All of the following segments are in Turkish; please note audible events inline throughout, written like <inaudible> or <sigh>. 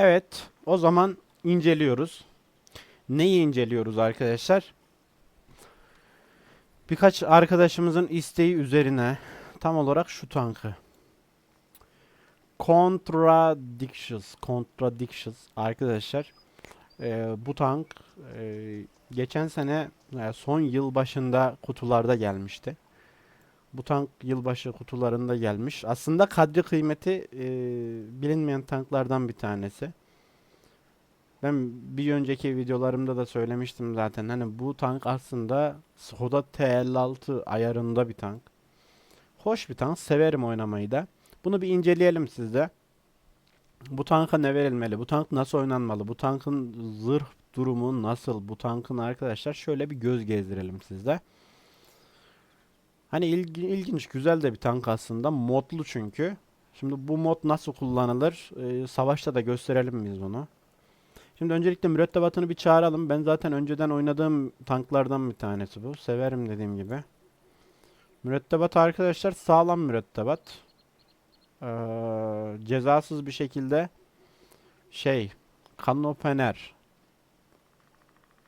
Evet, o zaman inceliyoruz. Neyi inceliyoruz arkadaşlar? Birkaç arkadaşımızın isteği üzerine tam olarak şu tankı. Contradictions, Contradictions arkadaşlar. Ee, bu tank e, geçen sene e, son yıl başında kutularda gelmişti. Bu tank yılbaşı kutularında gelmiş. Aslında kadri kıymeti e, bilinmeyen tanklardan bir tanesi. Ben bir önceki videolarımda da söylemiştim zaten. Hani bu tank aslında Skoda TL6 ayarında bir tank. Hoş bir tank. Severim oynamayı da. Bunu bir inceleyelim sizde. Bu tanka ne verilmeli? Bu tank nasıl oynanmalı? Bu tankın zırh durumu nasıl? Bu tankın arkadaşlar şöyle bir göz gezdirelim sizde. Hani ilgi- ilginç, güzel de bir tank aslında. Modlu çünkü. Şimdi bu mod nasıl kullanılır? Ee, savaşta da gösterelim biz bunu. Şimdi öncelikle mürettebatını bir çağıralım. Ben zaten önceden oynadığım tanklardan bir tanesi bu. Severim dediğim gibi. Mürettebat arkadaşlar sağlam mürettebat. Ee, cezasız bir şekilde şey kanopener.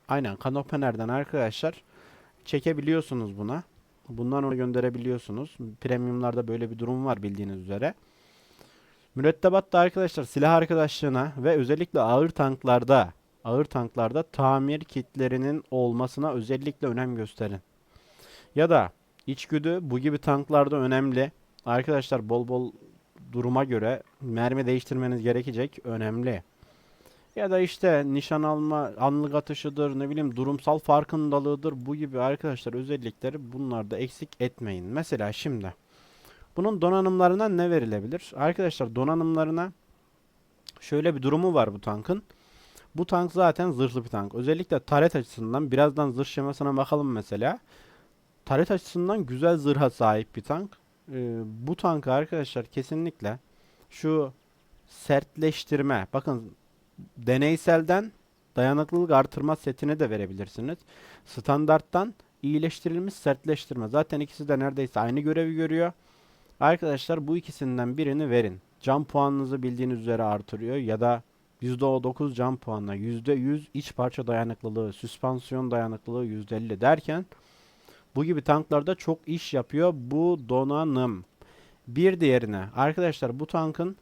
Aynen kanopenerden arkadaşlar çekebiliyorsunuz buna. Bundan onu gönderebiliyorsunuz. Premiumlarda böyle bir durum var bildiğiniz üzere. Mürettebat da arkadaşlar silah arkadaşlığına ve özellikle ağır tanklarda ağır tanklarda tamir kitlerinin olmasına özellikle önem gösterin. Ya da içgüdü bu gibi tanklarda önemli. Arkadaşlar bol bol duruma göre mermi değiştirmeniz gerekecek. Önemli. Ya da işte nişan alma, anlık atışıdır, ne bileyim durumsal farkındalığıdır. Bu gibi arkadaşlar özellikleri bunlarda eksik etmeyin. Mesela şimdi bunun donanımlarına ne verilebilir? Arkadaşlar donanımlarına şöyle bir durumu var bu tankın. Bu tank zaten zırhlı bir tank. Özellikle taret açısından birazdan zırh şemasına bakalım mesela. Taret açısından güzel zırha sahip bir tank. Ee, bu tankı arkadaşlar kesinlikle şu sertleştirme bakın deneyselden dayanıklılık artırma setini de verebilirsiniz. Standarttan iyileştirilmiş sertleştirme. Zaten ikisi de neredeyse aynı görevi görüyor. Arkadaşlar bu ikisinden birini verin. Can puanınızı bildiğiniz üzere artırıyor ya da %9 can puanına %100 iç parça dayanıklılığı, süspansiyon dayanıklılığı %50 derken bu gibi tanklarda çok iş yapıyor bu donanım. Bir diğerine arkadaşlar bu tankın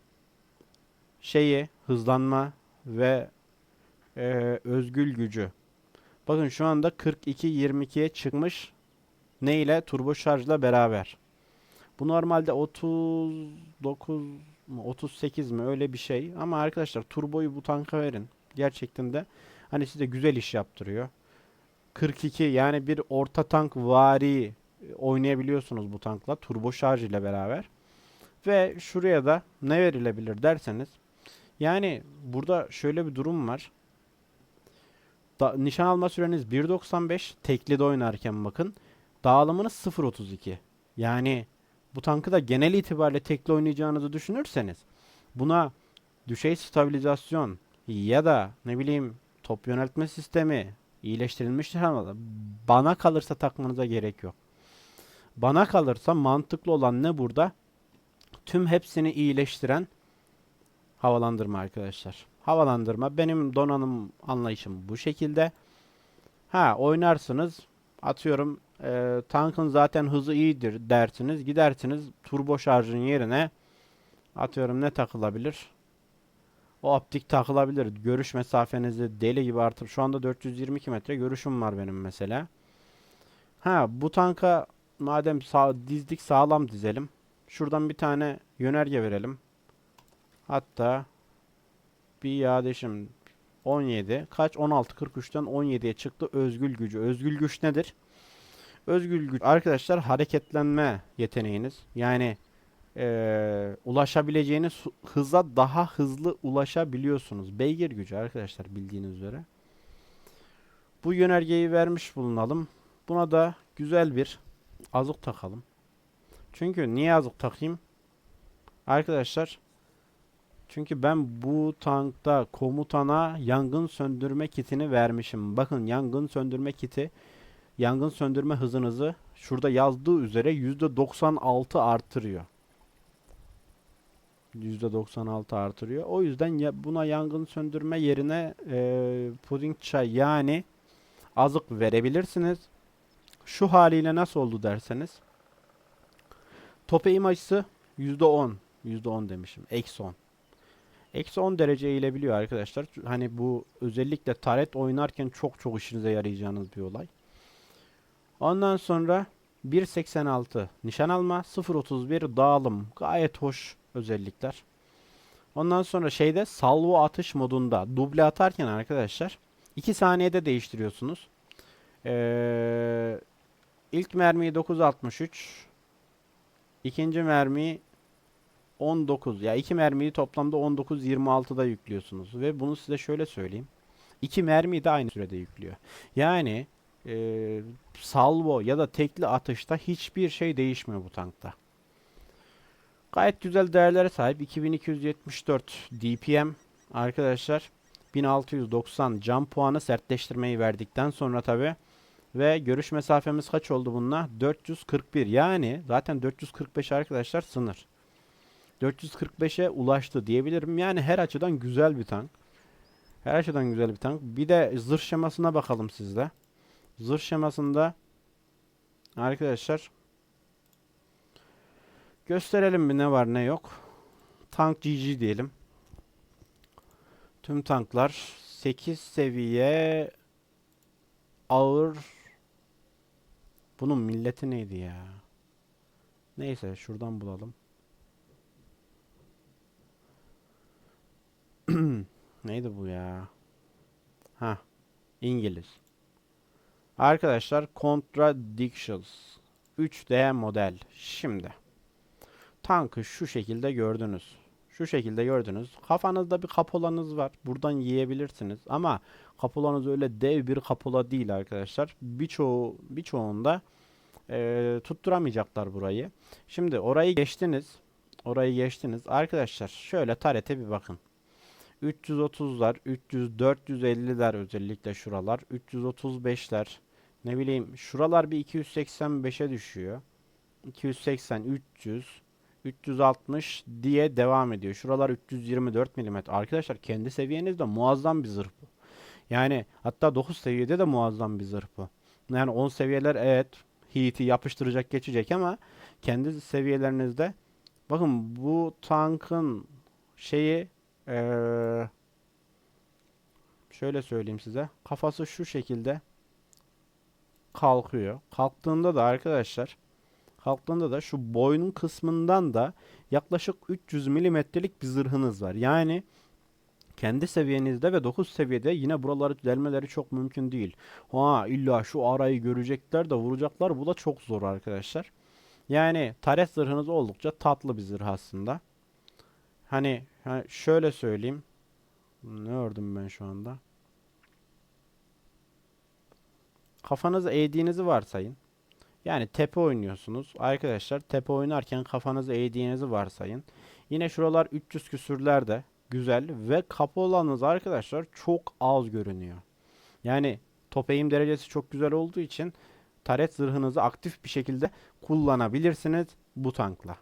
şeyi hızlanma ve e, özgül gücü. Bakın şu anda 42-22'ye çıkmış. Ne ile? Turbo şarjla beraber. Bu normalde 39 mu 38 mi öyle bir şey. Ama arkadaşlar turboyu bu tanka verin. Gerçekten de hani size güzel iş yaptırıyor. 42 yani bir orta tank vari e, oynayabiliyorsunuz bu tankla turbo şarj ile beraber. Ve şuraya da ne verilebilir derseniz yani burada şöyle bir durum var. Da, nişan alma süreniz 1.95 tekli de oynarken bakın. Dağılımınız 0.32. Yani bu tankı da genel itibariyle tekli oynayacağınızı düşünürseniz buna düşey stabilizasyon ya da ne bileyim top yöneltme sistemi iyileştirilmiştir ama bana kalırsa takmanıza gerek yok. Bana kalırsa mantıklı olan ne burada? Tüm hepsini iyileştiren havalandırma arkadaşlar. Havalandırma benim donanım anlayışım bu şekilde. Ha oynarsınız atıyorum e, tankın zaten hızı iyidir dersiniz. Gidersiniz turbo şarjın yerine atıyorum ne takılabilir? O optik takılabilir. Görüş mesafenizi deli gibi artır. Şu anda 422 metre görüşüm var benim mesela. Ha bu tanka madem sağ, dizdik sağlam dizelim. Şuradan bir tane yönerge verelim. Hatta bir iadešim 17. Kaç? 16.43'ten 17'ye çıktı özgül gücü. Özgül güç nedir? Özgül güç arkadaşlar hareketlenme yeteneğiniz. Yani eee, ulaşabileceğiniz hıza daha hızlı ulaşabiliyorsunuz. Beygir gücü arkadaşlar bildiğiniz üzere. Bu yönergeyi vermiş bulunalım. Buna da güzel bir azık takalım. Çünkü niye azık takayım? Arkadaşlar çünkü ben bu tankta komutana yangın söndürme kitini vermişim. Bakın yangın söndürme kiti yangın söndürme hızınızı şurada yazdığı üzere %96 artırıyor. %96 artırıyor. O yüzden ya buna yangın söndürme yerine e, puding çay yani azık verebilirsiniz. Şu haliyle nasıl oldu derseniz. Top eğim açısı %10. %10 demişim. Eksi 10. Eksi 10 derece eğilebiliyor arkadaşlar. Hani bu özellikle taret oynarken çok çok işinize yarayacağınız bir olay. Ondan sonra 1.86 nişan alma, 0.31 dağılım. Gayet hoş özellikler. Ondan sonra şeyde salvo atış modunda duble atarken arkadaşlar 2 saniyede değiştiriyorsunuz. Ee, ilk mermiyi 9.63 ikinci mermiyi 19 ya iki mermiyi toplamda 19-26'da yüklüyorsunuz ve bunu size şöyle söyleyeyim. İki mermiyi de aynı sürede yüklüyor. Yani e, salvo ya da tekli atışta hiçbir şey değişmiyor bu tankta. Gayet güzel değerlere sahip 2274 DPM arkadaşlar 1690 cam puanı sertleştirmeyi verdikten sonra tabi ve görüş mesafemiz kaç oldu bununla? 441 yani zaten 445 arkadaşlar sınır. 445'e ulaştı diyebilirim. Yani her açıdan güzel bir tank. Her açıdan güzel bir tank. Bir de zırh şemasına bakalım sizde. Zırh şemasında arkadaşlar gösterelim bir ne var ne yok. Tank GG diyelim. Tüm tanklar 8 seviye ağır bunun milleti neydi ya? Neyse şuradan bulalım. <clears throat> Neydi bu ya? Ha, İngiliz. Arkadaşlar Contradictions 3D model. Şimdi tankı şu şekilde gördünüz. Şu şekilde gördünüz. Kafanızda bir kapolanız var. Buradan yiyebilirsiniz. Ama kapolanız öyle dev bir kapola değil arkadaşlar. Birçoğu birçoğunda e, tutturamayacaklar burayı. Şimdi orayı geçtiniz. Orayı geçtiniz. Arkadaşlar şöyle tarete bir bakın. 330'lar, 300, 450'ler özellikle şuralar. 335'ler. Ne bileyim şuralar bir 285'e düşüyor. 280, 300, 360 diye devam ediyor. Şuralar 324 mm. Arkadaşlar kendi seviyenizde muazzam bir zırh bu. Yani hatta 9 seviyede de muazzam bir zırh bu. Yani 10 seviyeler evet heat'i yapıştıracak geçecek ama kendi seviyelerinizde bakın bu tankın şeyi ee, şöyle söyleyeyim size. Kafası şu şekilde kalkıyor. Kalktığında da arkadaşlar kalktığında da şu boynun kısmından da yaklaşık 300 milimetrelik bir zırhınız var. Yani kendi seviyenizde ve 9 seviyede yine buraları delmeleri çok mümkün değil. Ha illa şu arayı görecekler de vuracaklar. Bu da çok zor arkadaşlar. Yani taret zırhınız oldukça tatlı bir zırh aslında. Hani Ha, şöyle söyleyeyim. Ne ördüm ben şu anda? Kafanızı eğdiğinizi varsayın. Yani tepe oynuyorsunuz. Arkadaşlar tepe oynarken kafanızı eğdiğinizi varsayın. Yine şuralar 300 küsürlerde güzel ve kapolanız arkadaşlar çok az görünüyor. Yani top eğim derecesi çok güzel olduğu için taret zırhınızı aktif bir şekilde kullanabilirsiniz bu tankla.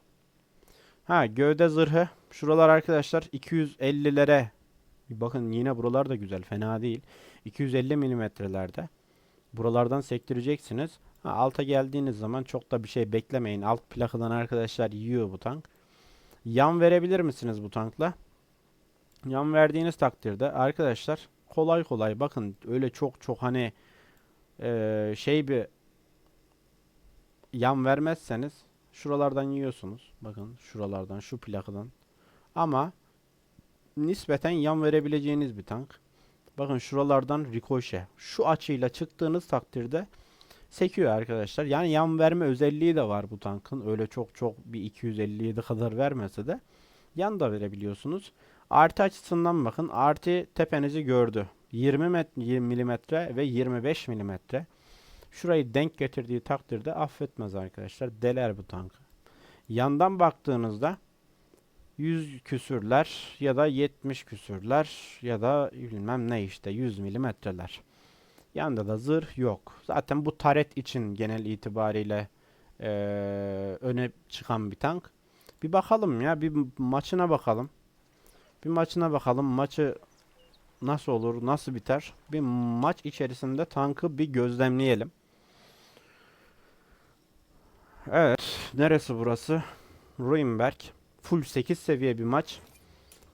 Ha gövde zırhı. Şuralar arkadaşlar 250'lere. Bakın yine buralar da güzel. Fena değil. 250 milimetrelerde. Buralardan sektireceksiniz. Ha, alta geldiğiniz zaman çok da bir şey beklemeyin. Alt plakadan arkadaşlar yiyor bu tank. Yan verebilir misiniz bu tankla? Yan verdiğiniz takdirde arkadaşlar kolay kolay bakın öyle çok çok hani e, şey bir yan vermezseniz Şuralardan yiyorsunuz. Bakın şuralardan şu plakadan. Ama nispeten yan verebileceğiniz bir tank. Bakın şuralardan rikoşe. Şu açıyla çıktığınız takdirde sekiyor arkadaşlar. Yani yan verme özelliği de var bu tankın. Öyle çok çok bir 257 kadar vermese de yan da verebiliyorsunuz. Artı açısından bakın. Artı tepenizi gördü. 20 milimetre ve 25 milimetre. Şurayı denk getirdiği takdirde affetmez arkadaşlar. Deler bu tankı. Yandan baktığınızda 100 küsürler ya da 70 küsürler ya da bilmem ne işte 100 milimetreler. Yanda da zırh yok. Zaten bu taret için genel itibariyle ee, öne çıkan bir tank. Bir bakalım ya. Bir maçına bakalım. Bir maçına bakalım. Maçı nasıl olur? Nasıl biter? Bir maç içerisinde tankı bir gözlemleyelim. Evet. Neresi burası? Ruinberg. Full 8 seviye bir maç.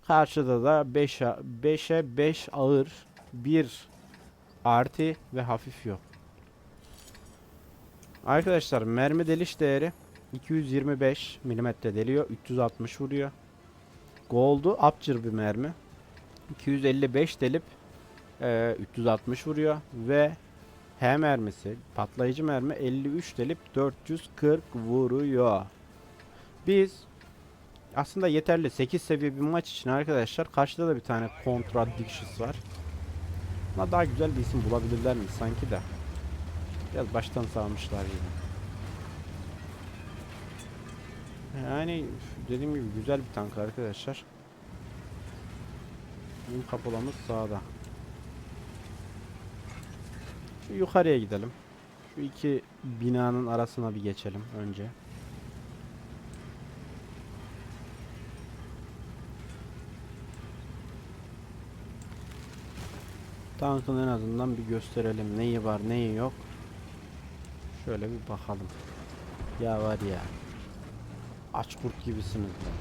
Karşıda da 5'e 5'e 5 ağır, 1 artı ve hafif yok. Arkadaşlar mermi deliş değeri 225 mm deliyor, 360 vuruyor. Gold'u Upcher bir mermi. 255 delip eee, 360 vuruyor ve H mermisi, patlayıcı mermi 53 delip 440 vuruyor. Biz aslında yeterli 8 seviye bir maç için arkadaşlar. Karşıda da bir tane Contradictions var. Ama daha güzel bir isim bulabilirler mi sanki de. Biraz baştan sağmışlar yine. Yani dediğim gibi güzel bir tank arkadaşlar. Bizim kapolamız sağda. Şu yukarıya gidelim. Şu iki binanın arasına bir geçelim önce. Tankın en azından bir gösterelim. Neyi var neyi yok. Şöyle bir bakalım. Ya var ya. Aç kurt gibisiniz lan.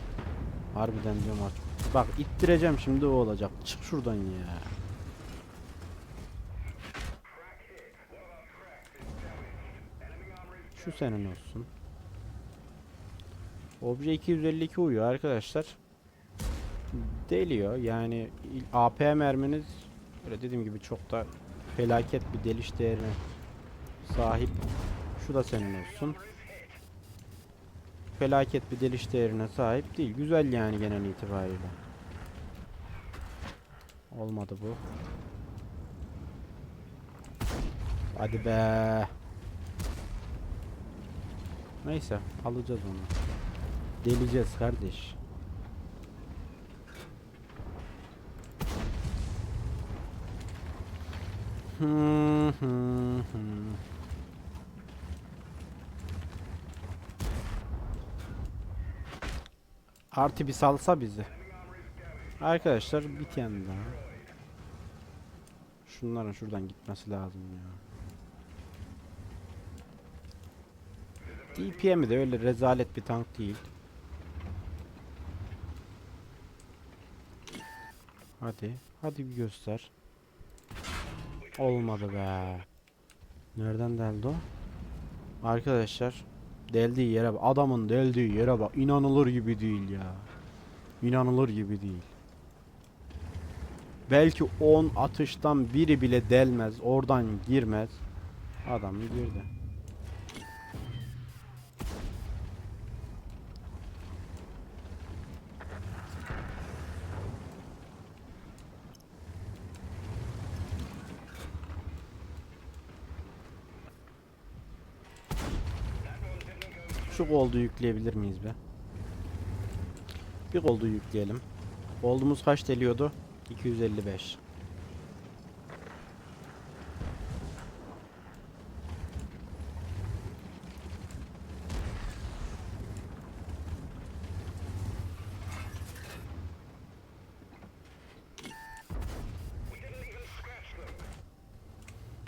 Harbiden diyorum aç kurt. Bak ittireceğim şimdi o olacak. Çık şuradan ya. Şu senin olsun. Obje 252 uyuyor arkadaşlar. Deliyor yani AP merminiz Böyle dediğim gibi çok da felaket bir deliş değerine sahip. Şu da senin olsun. Felaket bir deliş değerine sahip değil. Güzel yani genel itibariyle. Olmadı bu. Hadi be. Neyse alacağız onu. Deleceğiz kardeş. Artı bir salsa bizi. Arkadaşlar bir daha. Şunların şuradan gitmesi lazım ya. DPM de öyle rezalet bir tank değil. Hadi. Hadi bir göster. Olmadı be. Nereden deldi o? Arkadaşlar deldiği yere bak. Adamın deldiği yere bak. İnanılır gibi değil ya. İnanılır gibi değil. Belki 10 atıştan biri bile delmez. Oradan girmez. Adam girdi. Şu goldu yükleyebilir miyiz be? Bir goldu yükleyelim. Goldumuz kaç deliyordu? 255.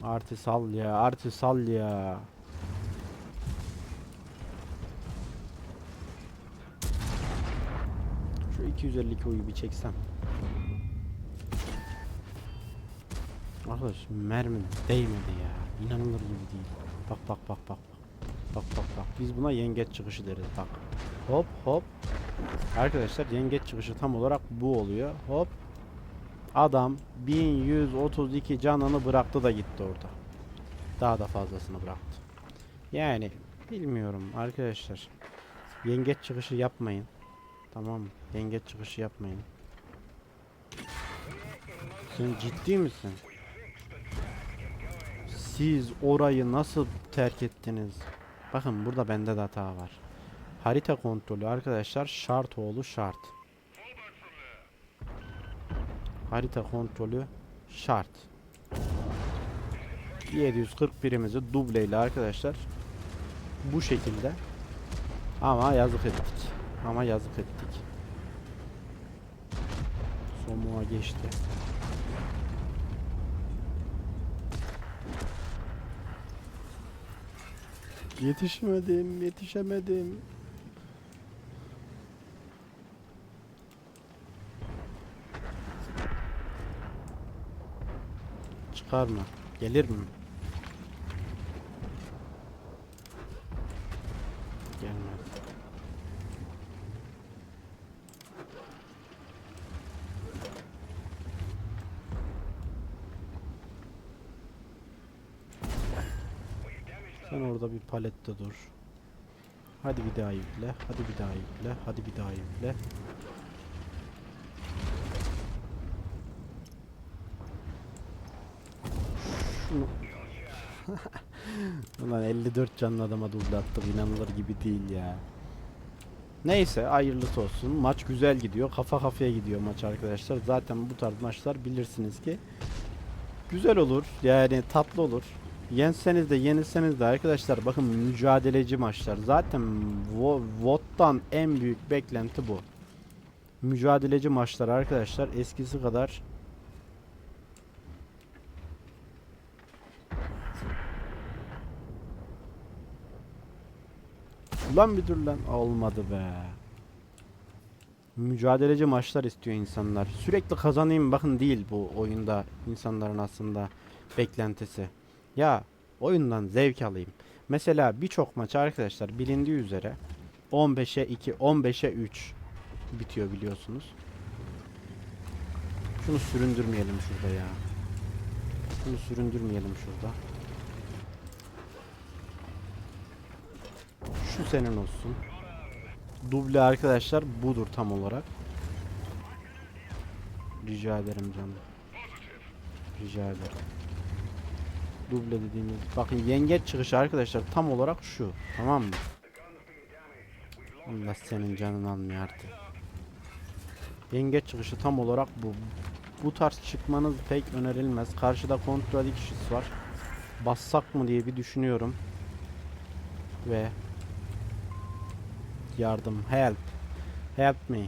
Artı sal ya, artı sal ya. Şu 252 uyu bir çeksem. Arkadaş mermi değmedi ya. İnanılır gibi değil. Bak bak bak bak. Bak bak bak. Biz buna yengeç çıkışı deriz bak. Hop hop. Arkadaşlar yengeç çıkışı tam olarak bu oluyor. Hop. Adam 1132 canını bıraktı da gitti orada. Daha da fazlasını bıraktı. Yani bilmiyorum arkadaşlar. Yengeç çıkışı yapmayın. Tamam mı? Yengeç çıkışı yapmayın. Sen ciddi misin? Siz orayı nasıl terk ettiniz? Bakın burada bende de hata var. Harita kontrolü arkadaşlar şart oğlu şart. Harita kontrolü şart. 740 birimizi dubleyle arkadaşlar bu şekilde ama yazık ettik. Ama yazık ettik. Somuğa geçti. Yetişmedim, yetişemedim. Çıkar mı? Gelir mi? Gelmez. Sen orada bir palette dur. Hadi bir daha yükle. Hadi bir daha yükle. Hadi bir daha yükle. <laughs> Ulan 54 canlı adama duble attık inanılır gibi değil ya. Neyse hayırlısı olsun. Maç güzel gidiyor. Kafa kafaya gidiyor maç arkadaşlar. Zaten bu tarz maçlar bilirsiniz ki güzel olur. Yani tatlı olur. Yenseniz de yenilseniz de arkadaşlar bakın mücadeleci maçlar. Zaten Vo- VOD'dan en büyük beklenti bu. Mücadeleci maçlar arkadaşlar eskisi kadar Ulan bir dur lan. Olmadı be. Mücadeleci maçlar istiyor insanlar. Sürekli kazanayım bakın değil bu oyunda insanların aslında beklentisi. Ya oyundan zevk alayım. Mesela birçok maç arkadaşlar bilindiği üzere 15'e 2, 15'e 3 bitiyor biliyorsunuz. Şunu süründürmeyelim şurada ya. Şunu süründürmeyelim şurada. Şu senin olsun. Duble arkadaşlar budur tam olarak. Rica ederim canım. Rica ederim. Duble dediğimiz bakın yengeç çıkışı arkadaşlar tam olarak şu. Tamam mı? Allah senin canını almıyor artık. Yengeç çıkışı tam olarak bu. Bu tarz çıkmanız pek önerilmez. Karşıda kontrol kişisi var. Bassak mı diye bir düşünüyorum. Ve yardım help help me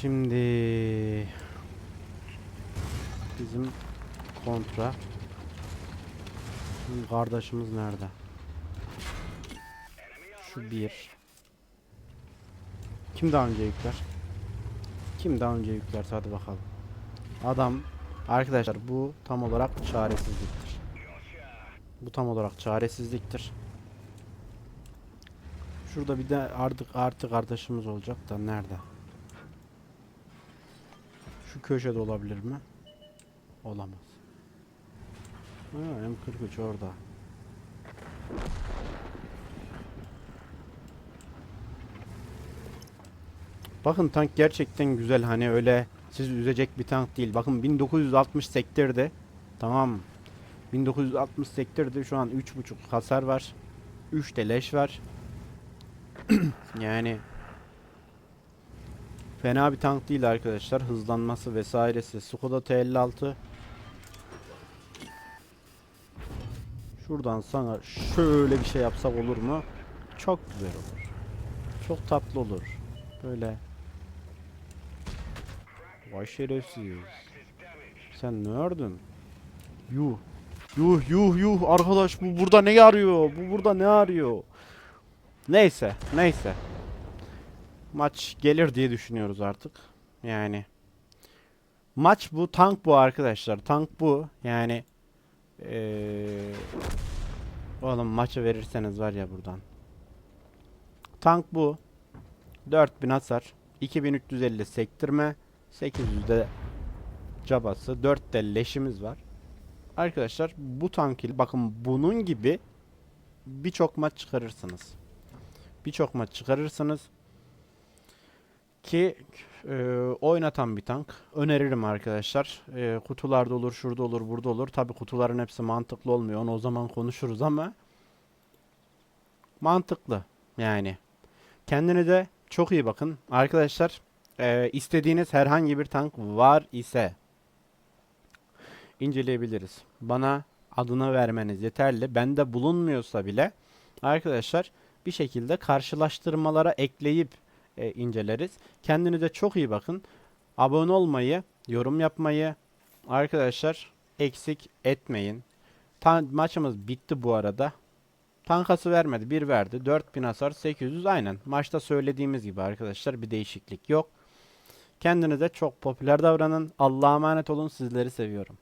Şimdi bizim kontra kardeşimiz nerede? Şu bir kim daha önce yükler? Kim daha önce yükler? Hadi bakalım. Adam arkadaşlar bu tam olarak çaresizliktir. Bu tam olarak çaresizliktir. Şurada bir de artık artı kardeşimiz olacak da nerede? Şu köşede olabilir mi? Olamaz. Ha, M43 orada. Bakın tank gerçekten güzel hani öyle siz üzecek bir tank değil. Bakın 1960 sektirdi. Tamam. 1960 sektirdi. Şu an 3.5 hasar var. 3 de leş var. <clears throat> yani fena bir tank değil arkadaşlar. Hızlanması vesairesi. Skoda T56 Şuradan sana şöyle bir şey yapsak olur mu? Çok güzel olur. Çok tatlı olur. Böyle Vay şerefsiz. Sen ne ördün? Yuh. Yuh yuh yuh arkadaş bu burada ne arıyor? Bu burada ne arıyor? Neyse neyse. Maç gelir diye düşünüyoruz artık. Yani. Maç bu tank bu arkadaşlar. Tank bu. Yani. Ee, oğlum maçı verirseniz var ya buradan. Tank bu. 4000 hasar. 2350 sektirme. 800'de cabası, 4 de leşimiz var. Arkadaşlar bu tank ile bakın bunun gibi birçok maç çıkarırsınız. Birçok maç çıkarırsınız. Ki e, oynatan bir tank. Öneririm arkadaşlar. E, kutularda olur, şurada olur, burada olur. Tabi kutuların hepsi mantıklı olmuyor. Onu o zaman konuşuruz ama mantıklı yani. Kendini de çok iyi bakın. Arkadaşlar e, istediğiniz herhangi bir tank var ise inceleyebiliriz. Bana adını vermeniz yeterli. Bende bulunmuyorsa bile arkadaşlar bir şekilde karşılaştırmalara ekleyip e, inceleriz. Kendinize çok iyi bakın. Abone olmayı, yorum yapmayı arkadaşlar eksik etmeyin. Tan maçımız bitti bu arada. Tankası vermedi. 1 verdi. 4000 hasar 800 aynen. Maçta söylediğimiz gibi arkadaşlar bir değişiklik yok. Kendinize çok popüler davranın. Allah'a emanet olun. Sizleri seviyorum.